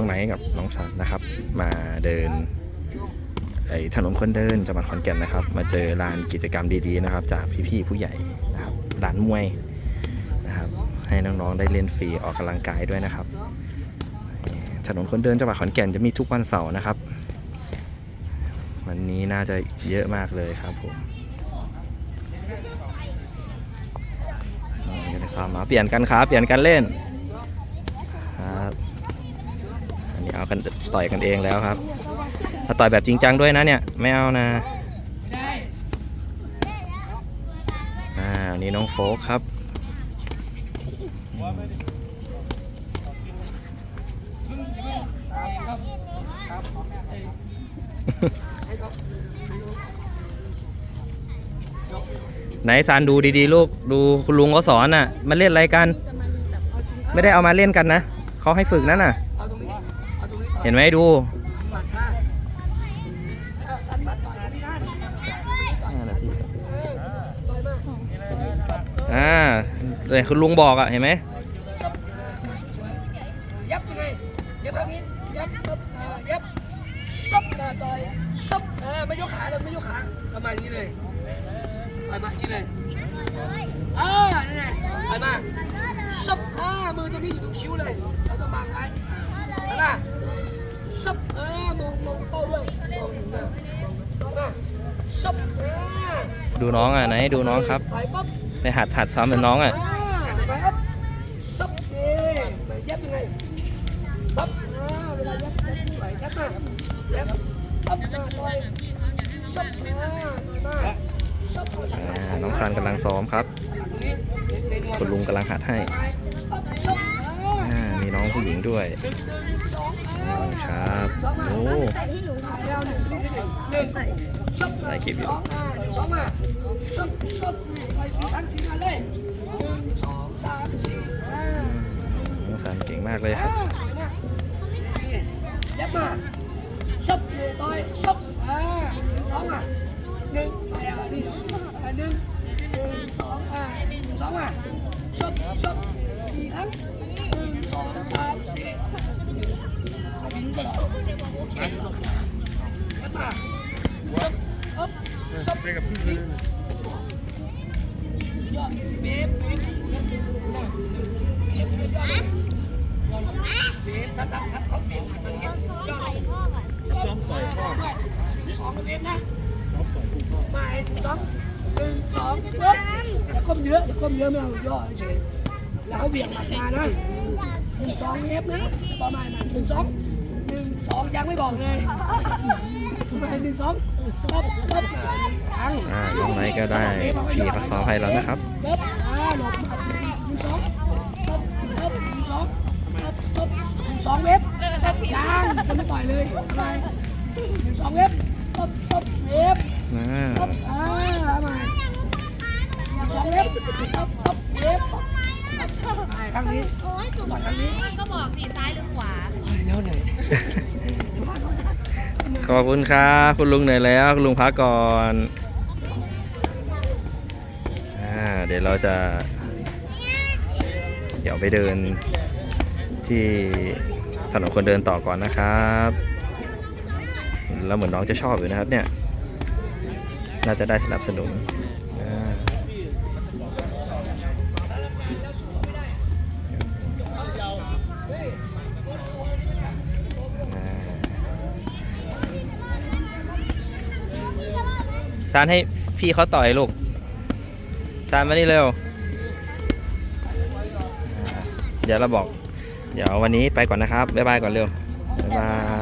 ท์กับน้องสันนะครับ มาเดินไอถนนคนเดินจังหวัดขอนแก่นนะครับ มาเจอลานกิจกรรมดีๆนะครับ จากพี่ๆผู้ใหญ่นะครับลานมวยนะครับ ให้น้องๆได้เล่นฟรีออกกำลังกายด้วยนะครับ ถนนคนเดินจังหวัดขอนแก่นจะมีทุกวันเสาร์นะครับ วันนี้น่าจะเยอะมากเลยครับผมนี่ได้ซ้อมมาเปลี่ยนกันครับเปลี่ยนกันเล่นครับอั นนี้เอากันต่อยกันเองแล้วครับถ้าต่อยแบบจริงจังด้วยนะเนี่ยไม่เอานะอ่านนี่น้องโฟกครับไหนซานดูดีๆ ลูกดูคุณลุงเขาสอนน่ะ มันเล่นอะไรกัน ไม่ได้เอามาเล่นกันนะเขาให้ฝึกนั่นน่ะ เอาตรงนี้เอาตรงนี้เห็นไหมดูบัตรห้าเอาสันบัตรต่อยกันไม่ได้ต่อยมากอ่าเลยคุณลุงบอกอะ เห็นไหมยับยังไงยับทางนี้ยับยับอ่ายับซับมาต่อยซับเออไม่ยกขาเลยไม่ยกขาประมาณนี้เลยประมาณนี้เลยอ่านี่ไงไปมาซับอ่ามือตรงนี้อยู่ตรงคิ้วเลยเราต้องบังไว้ไปมาซับเออมองมองเป้าด้วยมองหน้ามองหน้าซับเออ ดูน้องอะไหนดูน้องครับไปหัดหัดซ้อมเป็นน้องอะน้องซันกำลังซ้อมครับ คุณลุงกำลังหัดให้ ผู้หญิงด้วยครับโอ้แล้วหนึ่งหนึ่งหนึ่งหนึ่งซับมายคลิปอยู่สองอะซุปซุปไปสิทั้งสี่ครั้งเลยหนึ่งสองสามสี่อ่าน้องซันเก่งมากเลยครับยับมาซับเลยต่อยซับอ่าสองอะหนึ่งไปอะนี่อะหนึ่งหนึ่งสองอะสองอะ ซับซับสี่ครั้งหนึ่งสองสามสี่วิ่งไปแล้วยับมาซับอัพซับยิงยอดอีสิเบฟเบฟเบฟเบฟเบฟเบฟ เบียถ้าถ้าถ้าเขาเบียดทางนี้ยอดเลยซ้อมต่อยพ่อสองเบียนะมาสองห นึ่งสองปึ๊บอย่าก้มเยอะอย่าก้มเยอะไม่เอาย่อเฉยแล้วเขาเบียดหมัดมานะหนึ่งสองเอฟนะประมาณนั้นหนึ่งสองหนึ่งสองยังไม่บอกเลยมาหนึ่งสองปั๊บปั๊บทั้งอ่าน้องไนท์ก็ได้พี่เขาซ้อมให้แล้วนะครับปั๊บอ่าหลบหนึ่งสองปั๊บปั๊บหนึ่งสองปั๊บปั๊บหนึ่งสองเว็บปั๊บยังจะไม่ปล่อยเลยอะไรหนึ่งสองเว็บปั๊บปั๊บเว็บอ่าปั๊บอ่าเอาใหม่ห นึ่งสองเว็บปั๊บปั๊บเว็บปั๊บไปข้างนี้โอ้ยจุ๋มก็บอกสีซ้ายหรือขวาแล้วไหนขอบคุณครับคุณลุงเหนื่อยแล้วคุณลุงพักก่อนอ่าเดี๋ยวเราจะ เดี๋ยวไปเดินที่ถนนคนเดินต่อก่อนนะครับ แล้วเหมือนน้องจะชอบอยู่นะครับเนี่ย น่าจะได้สนับสนุน ซานให้พี่เขาต่อยลูกซานมานี่เร็ว เดี๋ยวเราบอก เดี๋ยววันนี้ไปก่อนนะครับ บ๊ายบายก่อนเร็ว บ๊ายบาย